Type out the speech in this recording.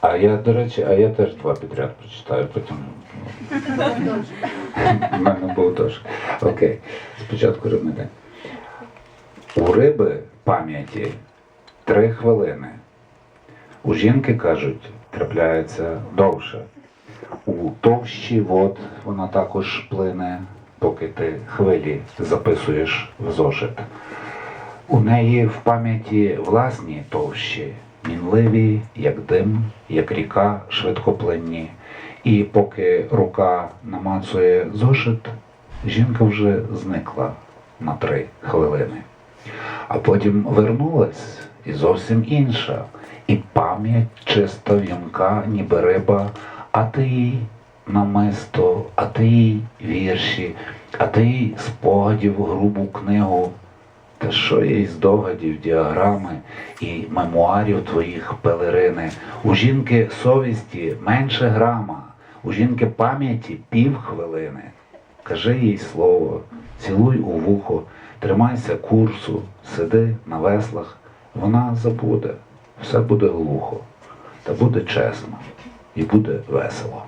А я, до речі, а я теж два підряд прочитаю, потім. У мене був теж. Окей. Спочатку рибний день. У риби пам'яті три хвилини. У жінки кажуть, трапляється довше. У товщі вод вона також плине, поки ти хвилі записуєш в зошит. У неї в пам'яті власні товщі, мінливі, як дим, як ріка, швидкоплинні. І поки рука намацує зошит, жінка вже зникла на три хвилини. А потім вернулась і зовсім інша. І пам'ять чиста в'юнка, ніби риба, а ти їй намисто, а ти їй вірші, а ти їй спогадів грубу книгу. Та що є із догадів, діаграми і мемуарів твоїх пелерини? У жінки совісті менше грама, у жінки пам'яті півхвилини. Кажи їй слово, цілуй у вухо, тримайся курсу, сиди на веслах, вона забуде, все буде глухо, та буде чесно і буде весело.